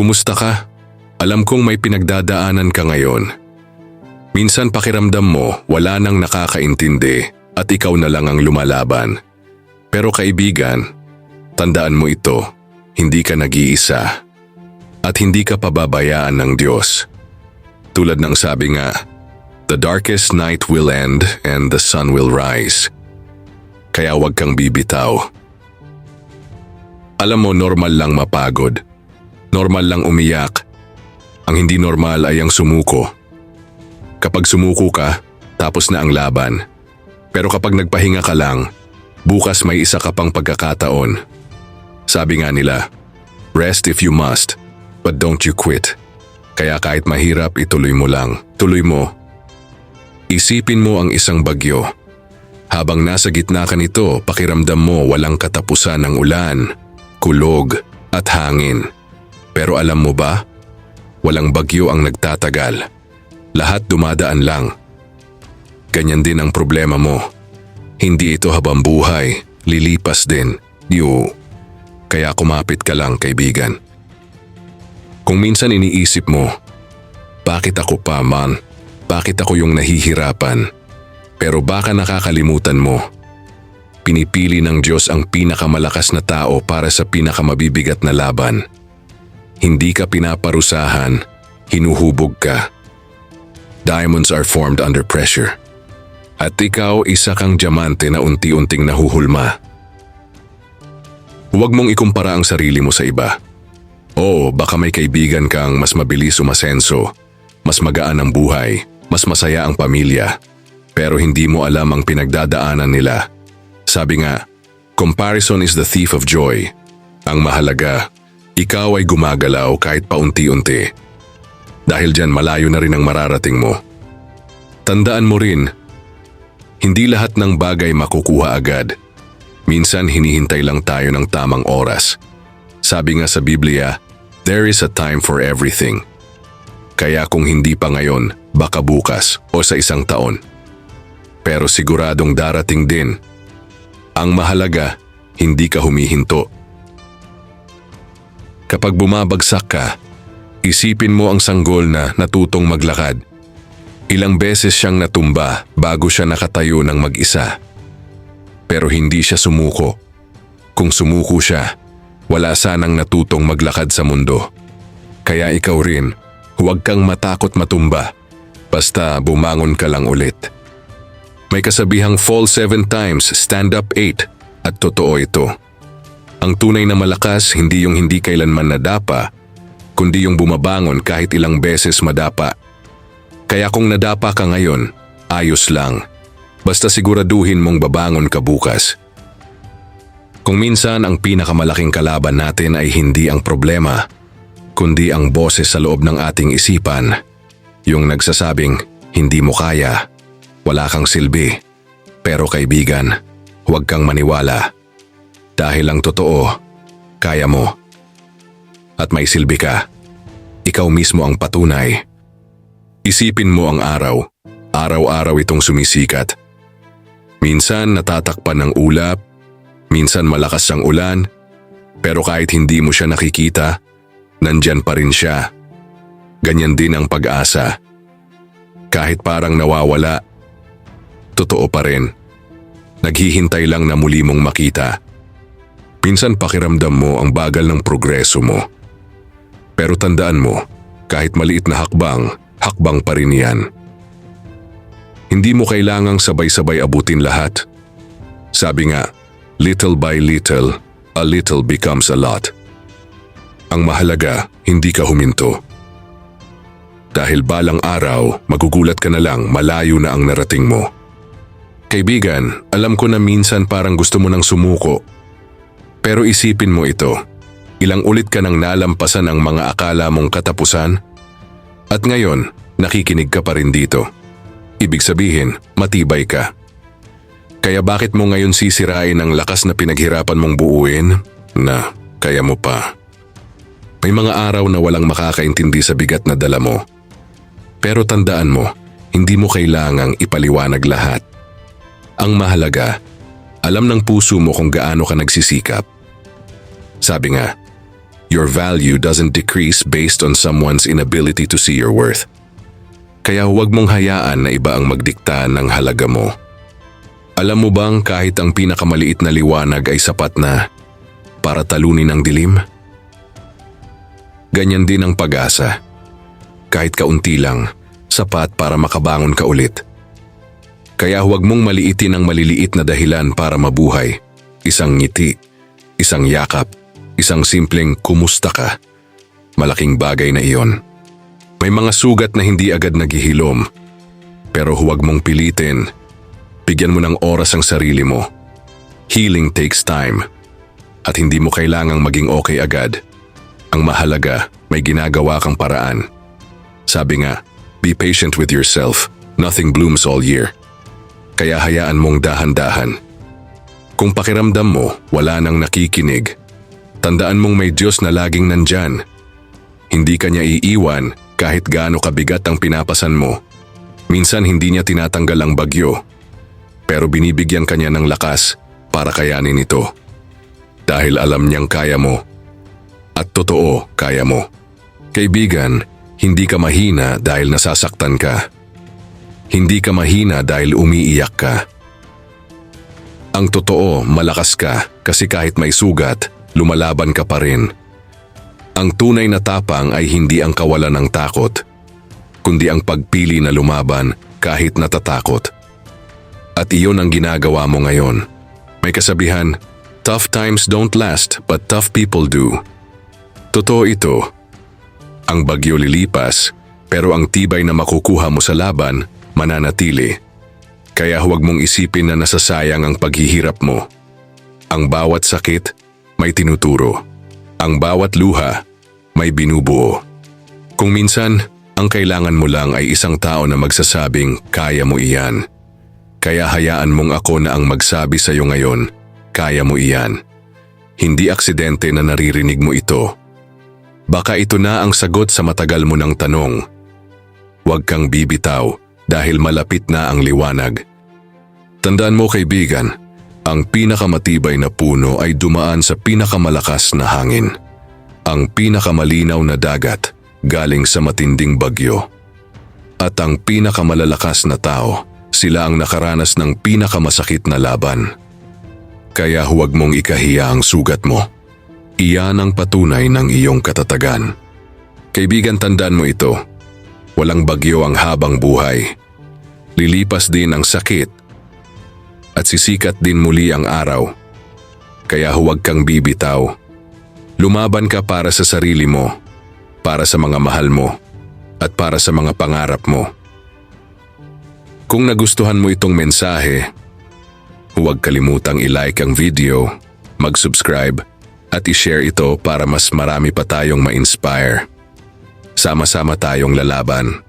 Kumusta ka? Alam kong may pinagdadaanan ka ngayon. Minsan pakiramdam mo wala nang nakakaintindi at ikaw na lang ang lumalaban. Pero kaibigan, tandaan mo ito, hindi ka nag-iisa. At hindi ka pababayaan ng Diyos. Tulad ng sabi nga, The darkest night will end and the sun will rise. Kaya huwag kang bibitaw. Alam mo, normal lang mapagod. Normal lang umiyak. Ang hindi normal ay ang sumuko. Kapag sumuko ka, tapos na ang laban. Pero kapag nagpahinga ka lang, bukas may isa ka pang pagkakataon. Sabi nga nila, rest if you must, but don't you quit. Kaya kahit mahirap, ituloy mo lang. Tuloy mo. Isipin mo ang isang bagyo. Habang nasa gitna ka nito, pakiramdam mo walang katapusan ng ulan, kulog at hangin. Pero alam mo ba? Walang bagyo ang nagtatagal. Lahat dumadaan lang. Ganyan din ang problema mo. Hindi ito habang buhay, lilipas din. Yu. Kaya kumapit ka lang, kaibigan. Kung minsan iniisip mo, bakit ako pa man? Bakit ako yung nahihirapan? Pero baka nakakalimutan mo. Pinipili ng Diyos ang pinakamalakas na tao para sa pinakamabibigat na laban. Hindi ka pinaparusahan, hinuhubog ka. Diamonds are formed under pressure. At ikaw isa kang diamante na unti-unting nahuhulma. Huwag mong ikumpara ang sarili mo sa iba. Oo, baka may kaibigan kang mas mabilis umasenso, mas magaan ang buhay, mas masaya ang pamilya. Pero hindi mo alam ang pinagdadaanan nila. Sabi nga, comparison is the thief of joy. Ang mahalaga, ikaw ay gumagalaw kahit paunti-unti. Dahil dyan malayo na rin ang mararating mo. Tandaan mo rin, hindi lahat ng bagay makukuha agad. Minsan hinihintay lang tayo ng tamang oras. Sabi nga sa Biblia, there is a time for everything. Kaya kung hindi pa ngayon, baka bukas o sa isang taon. Pero siguradong darating din. Ang mahalaga, hindi ka humihinto. Kapag bumabagsak ka, isipin mo ang sanggol na natutong maglakad. Ilang beses siyang natumba bago siya nakatayo ng mag-isa. Pero hindi siya sumuko. Kung sumuko siya, wala sanang natutong maglakad sa mundo. Kaya ikaw rin, huwag kang matakot matumba. Basta bumangon ka lang ulit. May kasabihang fall seven times, stand up eight. At totoo ito. Ang tunay na malakas hindi yung hindi kailanman nadapa, kundi yung bumabangon kahit ilang beses madapa. Kaya kung nadapa ka ngayon, ayos lang. Basta siguraduhin mong babangon ka bukas. Kung minsan ang pinakamalaking kalaban natin ay hindi ang problema, kundi ang boses sa loob ng ating isipan. Yung nagsasabing, hindi mo kaya, wala kang silbi. Pero kaibigan, huwag kang maniwala. Dahil ang totoo, kaya mo. At may silbi ka. Ikaw mismo ang patunay. Isipin mo ang araw. Araw-araw itong sumisikat. Minsan natatakpan ng ulap, minsan malakas ang ulan, pero kahit hindi mo siya nakikita, nandyan pa rin siya. Ganyan din ang pag-asa. Kahit parang nawawala, totoo pa rin. Naghihintay lang na muli mong makita. Minsan pakiramdam mo ang bagal ng progreso mo. Pero tandaan mo, kahit maliit na hakbang, hakbang pa rin yan. Hindi mo kailangang sabay-sabay abutin lahat. Sabi nga, little by little, a little becomes a lot. Ang mahalaga, hindi ka huminto. Dahil balang araw, magugulat ka na lang malayo na ang narating mo. Kaibigan, alam ko na minsan parang gusto mo nang sumuko. Pero isipin mo ito, ilang ulit ka nang nalampasan ang mga akala mong katapusan? At ngayon, nakikinig ka pa rin dito. Ibig sabihin, matibay ka. Kaya bakit mo ngayon sisirain ang lakas na pinaghirapan mong buuin na kaya mo pa? May mga araw na walang makakaintindi sa bigat na dala mo. Pero tandaan mo, hindi mo kailangang ipaliwanag lahat. Ang mahalaga, alam ng puso mo kung gaano ka nagsisikap. Sabi nga, Your value doesn't decrease based on someone's inability to see your worth. Kaya huwag mong hayaan na iba ang magdikta ng halaga mo. Alam mo bang kahit ang pinakamaliit na liwanag ay sapat na para talunin ang dilim? Ganyan din ang pag-asa. Kahit kaunti lang, sapat para makabangon ka ulit. Kaya huwag mong maliitin ang maliliit na dahilan para mabuhay. Isang ngiti, isang yakap, isang simpleng kumusta ka. Malaking bagay na iyon. May mga sugat na hindi agad naghihilom. Pero huwag mong pilitin. Bigyan mo ng oras ang sarili mo. Healing takes time. At hindi mo kailangang maging okay agad. Ang mahalaga, may ginagawa kang paraan. Sabi nga, be patient with yourself. Nothing blooms all year. Kaya hayaan mong dahan-dahan. Kung pakiramdam mo, wala nang nakikinig. Tandaan mong may Diyos na laging nandyan. Hindi ka niya iiwan kahit gaano kabigat ang pinapasan mo. Minsan hindi niya tinatanggal ang bagyo. Pero binibigyan kanya ng lakas para kayanin ito. Dahil alam niyang kaya mo. At totoo, kaya mo. Kaibigan, hindi ka mahina dahil nasasaktan ka. Hindi ka mahina dahil umiiyak ka. Ang totoo, malakas ka kasi kahit may sugat, lumalaban ka pa rin. Ang tunay na tapang ay hindi ang kawalan ng takot, kundi ang pagpili na lumaban kahit natatakot. At iyon ang ginagawa mo ngayon. May kasabihan, tough times don't last but tough people do. Totoo ito. Ang bagyo lilipas, pero ang tibay na makukuha mo sa laban, mananatili. Kaya huwag mong isipin na nasasayang ang paghihirap mo. Ang bawat sakit, may tinuturo. Ang bawat luha, may binubuo. Kung minsan, ang kailangan mo lang ay isang tao na magsasabing, kaya mo iyan. Kaya hayaan mong ako na ang magsabi sa iyo ngayon, kaya mo iyan. Hindi aksidente na naririnig mo ito. Baka ito na ang sagot sa matagal mo ng tanong. Huwag kang bibitaw dahil malapit na ang liwanag. Tandaan mo kaibigan, ang pinakamatibay na puno ay dumaan sa pinakamalakas na hangin. Ang pinakamalinaw na dagat galing sa matinding bagyo. At ang pinakamalalakas na tao, sila ang nakaranas ng pinakamasakit na laban. Kaya huwag mong ikahiya ang sugat mo. Iyan ang patunay ng iyong katatagan. Kaibigan tandaan mo ito, walang bagyo ang habang buhay. Lilipas din ang sakit at sisikat din muli ang araw. Kaya huwag kang bibitaw. Lumaban ka para sa sarili mo, para sa mga mahal mo, at para sa mga pangarap mo. Kung nagustuhan mo itong mensahe, huwag kalimutang i-like ang video, mag-subscribe, at i-share ito para mas marami pa tayong ma-inspire. Sama-sama tayong lalaban.